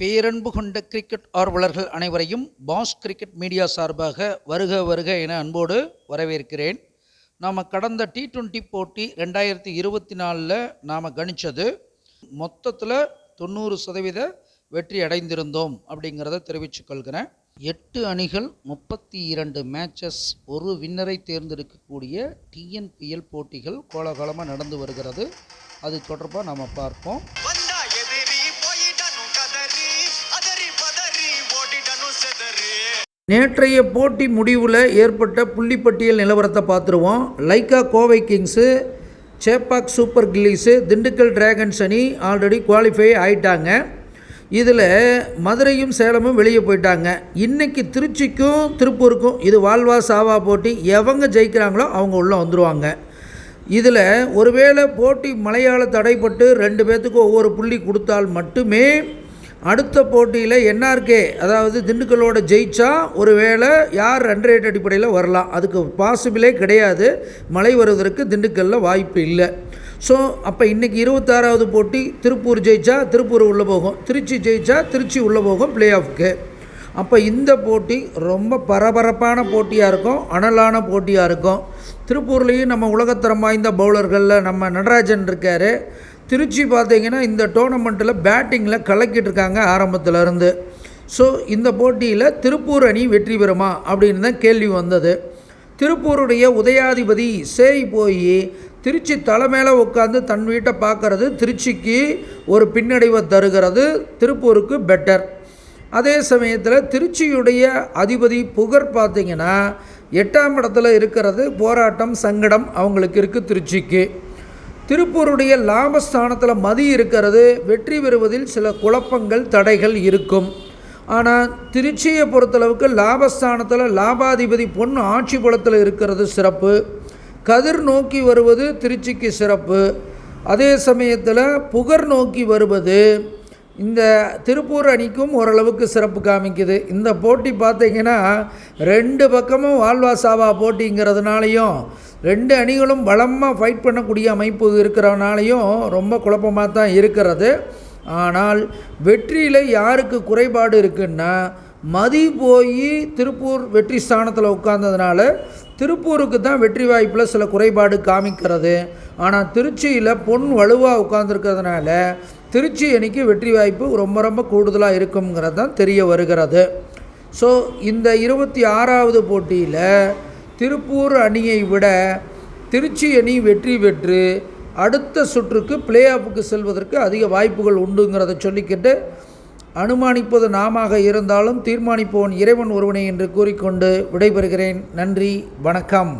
பேரன்பு கொண்ட கிரிக்கெட் ஆர்வலர்கள் அனைவரையும் பாஸ் கிரிக்கெட் மீடியா சார்பாக வருக வருக என அன்போடு வரவேற்கிறேன். நாம் கடந்த டி ட்வெண்ட்டி போட்டி ரெண்டாயிரத்தி இருபத்தி நாலில் நாம் கணித்தது மொத்தத்தில் தொண்ணூறு சதவீத வெற்றி அடைந்திருந்தோம் அப்படிங்கிறத தெரிவித்துக்கொள்கிறேன் எட்டு அணிகள் முப்பத்தி இரண்டு மேட்சஸ் ஒரு வின்னரை தேர்ந்தெடுக்கக்கூடிய டிஎன்பிஎல் போட்டிகள் கோலாகலமாக நடந்து வருகிறது. அது தொடர்பாக நாம் பார்ப்போம். நேற்றைய போட்டி முடிவில் ஏற்பட்ட புள்ளிப்பட்டியல் நிலவரத்தை பார்த்துருவோம். Lyca Kovai Kings Chepauk Super Gillies Dindigul Dragons அணி ஆல்ரெடி குவாலிஃபை ஆயிட்டாங்க. இதில் மதுரையும் சேலமும் வெளியே போயிட்டாங்க. இன்றைக்கி திருச்சிக்கும் திருப்பூருக்கும் இது வாழ்வா சாவா போட்டி. எவங்க ஜெயிக்கிறாங்களோ அவங்க உள்ளே வந்துடுவாங்க இதில் ஒருவேளை போட்டி மலையாள தடைப்பட்டு ரெண்டு பேர்த்துக்கும் ஒவ்வொரு புள்ளி கொடுத்தால் மட்டுமே அடுத்த போட்டியில் என்ஆர்கே அதாவது திண்டுக்கல்லோட ஜெயிச்சா ஒருவேளை யார் ரன் ரேட் அடிப்படையில் வரலாம். அதுக்கு பாசிபிளே கிடையாது. மழை வருவதற்கு திண்டுக்கல்லில் வாய்ப்பு இல்லை. ஸோ அப்போ இன்றைக்கி இருபத்தாறாவது போட்டி திருப்பூர் ஜெயிச்சா திருப்பூர் உள்ளே போகும். திருச்சி ஜெயிச்சா திருச்சி உள்ளே போகும் பிளே ஆஃப்க்கு அப்போ இந்த போட்டி ரொம்ப பரபரப்பான போட்டியாக இருக்கும். அனலான போட்டியாக இருக்கும். திருப்பூர்லேயும் நம்ம உலகத்தரம் வாய்ந்த பவுலர்களில் நம்ம நடராஜன் இருக்கார். திருச்சி பார்த்தீங்கன்னா இந்த டோர்னமெண்ட்டில் பேட்டிங்கில் கலக்கிட்டு இருக்காங்க ஆரம்பத்துலேருந்து. ஸோ இந்த போட்டியில் திருப்பூர் அணி வெற்றி பெறுமா அப்படின்னு தான் கேள்வி வந்தது. திருப்பூருடைய உதயாதிபதி சேய் போய் திருச்சி தலை மேலே உட்காந்து தன் வீட்டை பார்க்குறது திருச்சிக்கு ஒரு பின்னடைவை தருகிறது திருப்பூருக்கு பெட்டர் அதே சமயத்தில் திருச்சியுடைய அதிபதி புகர் பார்த்திங்கன்னா எட்டாம் இடத்துல இருக்கிறது போராட்டம் சங்கடம் அவங்களுக்கு இருக்குது திருச்சிக்கு. திருப்பூருடைய லாபஸ்தானத்தில் மதி இருக்கிறது வெற்றி பெறுவதில் சில குழப்பங்கள் தடைகள் இருக்கும். ஆனால் திருச்சியை பொறுத்தளவுக்கு லாபஸ்தானத்தில் லாபாதிபதி பொண்ணு ஆட்சி புலத்தில் இருக்கிறது சிறப்பு. கதிர் நோக்கி வருவது திருச்சிக்கு சிறப்பு. அதே சமயத்தில் புகர் நோக்கி வருவது இந்த திருப்பூர் அணிக்கும் ஓரளவுக்கு சிறப்பு காமிக்குது. இந்த போட்டி பார்த்தீங்கன்னா ரெண்டு பக்கமும் வாழ்வா சாவா போட்டிங்கிறதுனாலையும் ரெண்டு அணிகளும் பலமாக ஃபைட் பண்ணக்கூடிய அமைப்பு இருக்கிறனாலையும் ரொம்ப குழப்பமாக தான் இருக்கிறது. ஆனால் வெற்றியில் யாருக்கு குறைபாடு இருக்குன்னா மதி போய் திருப்பூர் வெற்றி ஸ்தானத்தில் உட்கார்ந்ததுனால திருப்பூருக்கு தான் வெற்றி வாய்ப்பில் சில குறைபாடு காமிக்கிறது. ஆனால் திருச்சியில் பொன் வலுவாக உட்கார்ந்துருக்கிறதுனால திருச்சி அணிக்கு வெற்றி வாய்ப்பு ரொம்ப ரொம்ப கூடுதலாக இருக்குங்கிறது தான் தெரிய வருகிறது. ஸோ இந்த இருபத்தி ஆறாவது போட்டியில் திருப்பூர் அணியை விட திருச்சி அணி வெற்றி பெற்று அடுத்த சுற்றுக்கு பிளே ஆஃபுக்கு செல்வதற்கு அதிக வாய்ப்புகள் உண்டுங்கிறத சொல்லிக்கிட்டு அனுமானிப்பது நாமாக இருந்தாலும் தீர்மானிப்பவன் இறைவன் ஒருவனை என்று கூறிக்கொண்டு விடைபெறுகிறேன். நன்றி வணக்கம்.